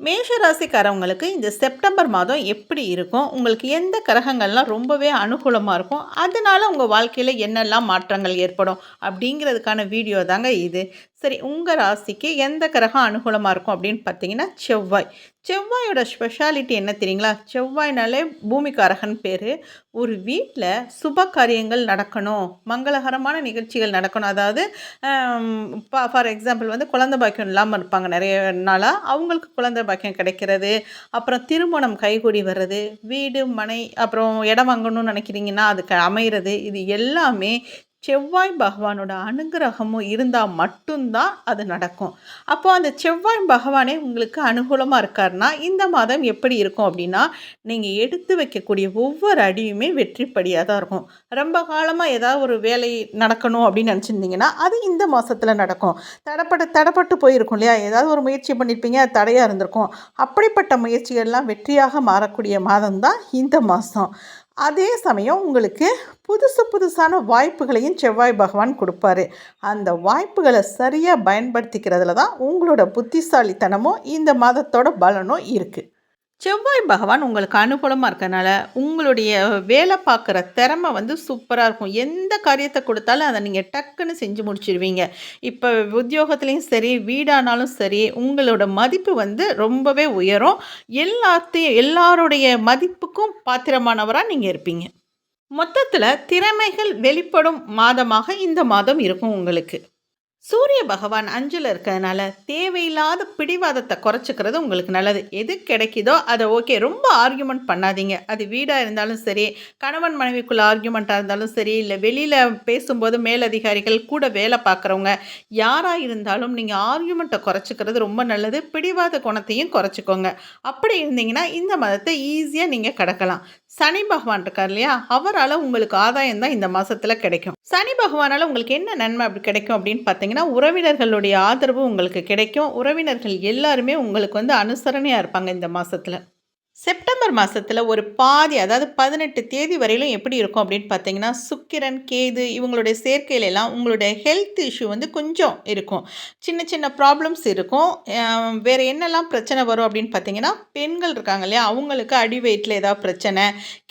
மேஷராசிக்காரவங்களுக்கு இந்த செப்டம்பர் மாதம் எப்படி இருக்கும்? உங்களுக்கு எந்த கிரகங்கள்லாம் ரொம்பவே அனுகூலமாக இருக்கும்? அதனால உங்கள் வாழ்க்கையில் என்னெல்லாம் மாற்றங்கள் ஏற்படும்? அப்படிங்கிறதுக்கான வீடியோ தாங்க இது. சரி உங்கள் ராசிக்கு எந்த கிரகம் அனுகூலமாக இருக்கும் அப்படின்னு பார்த்தீங்கன்னா செவ்வாய். செவ்வாயோட ஸ்பெஷாலிட்டி என்ன தெரியுங்களா? செவ்வாய்னாலே பூமிக்காரகன் பேர். ஒரு வீட்டில் சுப காரியங்கள் நடக்கணும். மங்களகரமான நிகழ்ச்சிகள் நடக்கணும். அதாவது ஃபார் எக்ஸாம்பிள் வந்து குழந்தை பாக்கியம் இல்லாமல் இருப்பாங்க நிறைய நாளாக அவங்களுக்கு குழந்தை பாக்கியம் கிடைக்கிறது. அப்புறம் திருமணம் கைகூடி வர்றது. வீடு மனை அப்புறம் இடம் வாங்கணும்னு நினைக்கிறீங்கன்னா அதுக்கு அமைகிறது இது எல்லாமே செவ்வாய் பகவானோட அனுகிரகமும் இருந்தால் மட்டும்தான் அது நடக்கும். அப்போ அந்த செவ்வாய் பகவானே உங்களுக்கு அனுகூலமாக இருக்காருன்னா இந்த மாதம் எப்படி இருக்கும் அப்படின்னா நீங்கள் எடுத்து வைக்கக்கூடிய ஒவ்வொரு அடியுமே வெற்றிப்படியாக தான் இருக்கும். ரொம்ப காலமாக ஏதாவது ஒரு வேலை நடக்கணும் அப்படின்னு நினச்சிருந்தீங்கன்னா அது இந்த மாதத்தில் நடக்கும். தடப்பட்டு தடப்பட்டு போயிருக்கும் இல்லையா? ஏதாவது ஒரு முயற்சி பண்ணியிருப்பீங்க அது தடையாக இருந்திருக்கும். அப்படிப்பட்ட முயற்சிகள்லாம் வெற்றியாக மாறக்கூடிய மாதம் தான் இந்த மாதம் அதே சமயம் உங்களுக்கு புதுசு புதுசான வாய்ப்புகளையும் செவ்வாய் பகவான் கொடுப்பாரு. அந்த வாய்ப்புகளை சரியாக பயன்படுத்திக்கிறதுல தான் உங்களோட புத்திசாலித்தனமும் இந்த மாதத்தோட பலனும் இருக்குது செவ்வாய் பகவான் உங்களுக்கு அனுகூலமாக இருக்கனால உங்களுடைய வேலை பார்க்குற திறமை வந்து சூப்பராக இருக்கும். எந்த காரியத்தை கொடுத்தாலும் அதை நீங்கள் டக்குன்னு செஞ்சு முடிச்சிடுவீங்க இப்போ உத்தியோகத்துலேயும் சரி வீடானாலும் சரி உங்களோட மதிப்பு வந்து ரொம்பவே உயரும். எல்லாத்தையும் எல்லாருடைய மதிப்புக்கும் பாத்திரமானவராக நீங்கள் இருப்பீங்க. மொத்தத்தில் திறமைகள் வெளிப்படும் மாதமாக இந்த மாதம் இருக்கும் உங்களுக்கு. சூரிய பகவான் அஞ்சில் இருக்கிறதுனால தேவையில்லாத பிடிவாதத்தை குறைச்சிக்கிறது உங்களுக்கு நல்லது. எது கிடைக்குதோ அதை ஓகே ரொம்ப ஆர்கியூமெண்ட் பண்ணாதீங்க. அது வீடாக இருந்தாலும் சரி கணவன் மனைவிக்குள்ள ஆர்கியூமெண்ட்டாக இருந்தாலும் சரி இல்லை வெளியில் பேசும்போது மேலதிகாரிகள் கூட வேலை பார்க்குறவங்க யாராக இருந்தாலும் நீங்கள் ஆர்கியூமெண்ட்டை குறைச்சிக்கிறது ரொம்ப நல்லது. பிடிவாத குணத்தையும் குறைச்சிக்கோங்க. அப்படி இருந்தீங்கன்னா இந்த மதத்தை ஈஸியாக நீங்கள் கடக்கலாம். சனி பகவான் இருக்கார் இல்லையா? அவரால் உங்களுக்கு ஆதாயம் தான் இந்த மாதத்தில் கிடைக்கும். சனி பகவானால் உங்களுக்கு என்ன நன்மை அப்படி கிடைக்கும் அப்படின்னு பார்த்தீங்கன்னா பார்த்தீங்கன்னா உறவினர்களுடைய ஆதரவு உங்களுக்கு கிடைக்கும். உறவினர்கள் எல்லாருமே உங்களுக்கு வந்து அனுசரணையாக இருப்பாங்க இந்த மாதத்தில் செப்டம்பர் மாதத்தில் ஒரு பாதி அதாவது பதினெட்டு தேதி வரையிலும் எப்படி இருக்கும் அப்படின்னு பார்த்தீங்கன்னா சுக்கிரன் கேது இவங்களுடைய சேர்க்கையிலெல்லாம் உங்களுடைய ஹெல்த் இஷ்யூ வந்து கொஞ்சம் இருக்கும். சின்ன சின்ன ப்ராப்ளம்ஸ் இருக்கும். வேறு என்னெல்லாம் பிரச்சனை வரும் அப்படின்னு பார்த்தீங்கன்னா பெண்கள் இருக்காங்க இல்லையா? அவங்களுக்கு அடி வயிற்றில் ஏதாவது பிரச்சனை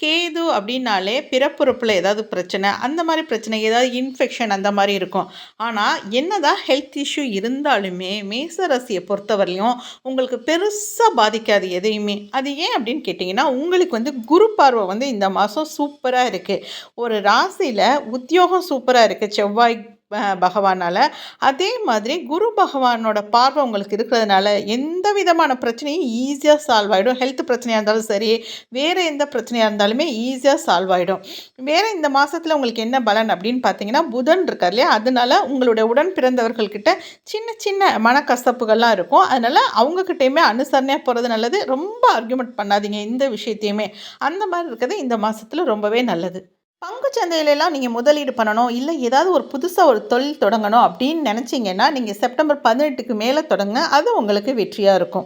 கேது அப்படின்னாலே பிறப்புறுப்பில் ஏதாவது பிரச்சனை அந்த மாதிரி பிரச்சனை ஏதாவது இன்ஃபெக்ஷன் அந்த மாதிரி இருக்கும். ஆனால் என்னதான் ஹெல்த் இஷ்யூ இருந்தாலுமே மேசராசியை பொறுத்தவரையும் உங்களுக்கு பெருசாக பாதிக்காது எதையுமே. அது ஏன் அப்படின்னு கேட்டிங்கன்னா உங்களுக்கு வந்து குரு பார்வை வந்து இந்த மாதம் சூப்பராக இருக்குது ஒரு ராசியில் உத்தியோகம் சூப்பராக இருக்குது செவ்வாய் பகவானால். அதே மாதிரி குரு பகவானோட பார்வை உங்களுக்கு இருக்கிறதுனால எந்த விதமான பிரச்சனையும் ஈஸியாக சால்வ் ஆகிடும் ஹெல்த் பிரச்சனையாக இருந்தாலும் சரி வேறு எந்த பிரச்சனையாக இருந்தாலுமே ஈஸியாக சால்வ் ஆகிடும் வேறு இந்த மாதத்தில் உங்களுக்கு என்ன பலன் அப்படின்னு பார்த்தீங்கன்னா புதன் இருக்கார் இல்லையா? அதனால உங்களுடைய உடன் பிறந்தவர்கள்கிட்ட சின்ன சின்ன மனக்கசப்புகள்லாம் இருக்கும். அதனால் அவங்கக்கிட்டையுமே அனுசரணையாக போகிறது நல்லது. ரொம்ப ஆர்கியூமெண்ட் பண்ணாதீங்க இந்த விஷயத்தையுமே. அந்த மாதிரி இருக்கிறது இந்த மாதத்தில் ரொம்பவே நல்லது. பங்கு சந்தையிலலாம் நீங்கள் முதலீடு பண்ணணும் இல்லை ஏதாவது ஒரு புதுசாக ஒரு தொழில் தொடங்கணும் அப்படின்னு நினச்சிங்கன்னா நீங்கள் செப்டம்பர் பதினெட்டுக்கு மேலே தொடங்க அது உங்களுக்கு வெற்றியாக இருக்கும்.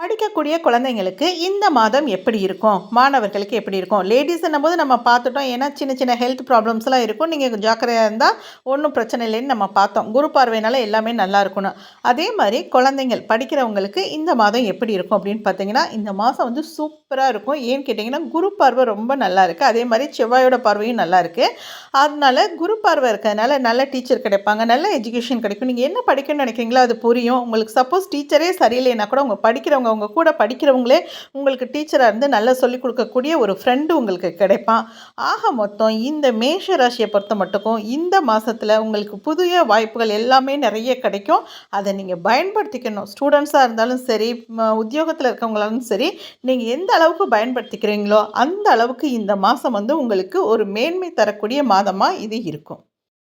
படிக்கக்கூடிய குழந்தைங்களுக்கு இந்த மாதம் எப்படி இருக்கும்? மாணவர்களுக்கு எப்படி இருக்கும்? லேடிஸ்ன்னும் போது நம்ம பார்த்துட்டோம். ஏன்னா சின்ன சின்ன ஹெல்த் ப்ராப்ளம்ஸ்லாம் இருக்கும். நீங்கள் ஜாக்கிரதையாக இருந்தால் ஒன்றும் பிரச்சனை இல்லைன்னு நம்ம பார்த்தோம். குரு பார்வையினால எல்லாமே நல்லா இருக்கணும். அதே மாதிரி குழந்தைங்கள் படிக்கிறவங்களுக்கு இந்த மாதம் எப்படி இருக்கும் அப்படின்னு பார்த்தீங்கன்னா இந்த மாதம் வந்து சூப்பராக இருக்கும். ஏன்னு கேட்டிங்கன்னா குரு பார்வை ரொம்ப நல்லா இருக்குது அதே மாதிரி செவ்வாயோட பார்வையும் நல்லா இருக்குது அதனால குரு பார்வை இருக்கிறதுனால நல்ல டீச்சர் கிடைப்பாங்க. நல்ல எஜுகேஷன் கிடைக்கும். நீங்கள் என்ன படிக்கணும்னு நினைக்கிறீங்களோ அது புரியும். உங்களுக்கு சப்போஸ் டீச்சரே சரியில்லைன்னா கூட உங்கள் படிக்கிறவங்க அவங்க கூட படிக்கிறவங்களே உங்களுக்கு டீச்சராக இருந்து நல்லா சொல்லிக் கொடுக்கக்கூடிய ஒரு ஃப்ரெண்டு உங்களுக்கு கிடைப்பான். ஆக மொத்தம் இந்த மேஷ ராசியை பொறுத்த மட்டுக்கும் இந்த மாதத்தில் உங்களுக்கு புதிய வாய்ப்புகள் எல்லாமே நிறைய கிடைக்கும். அதை நீங்கள் பயன்படுத்திக்கணும். ஸ்டூடெண்ட்ஸாக இருந்தாலும் சரி உத்தியோகத்தில் இருக்கவங்களாலும் சரி நீங்கள் எந்த அளவுக்கு பயன்படுத்திக்கிறீங்களோ அந்த அளவுக்கு இந்த மாதம் வந்து உங்களுக்கு ஒரு மேன்மை தரக்கூடிய மாதமாக இது இருக்கும்.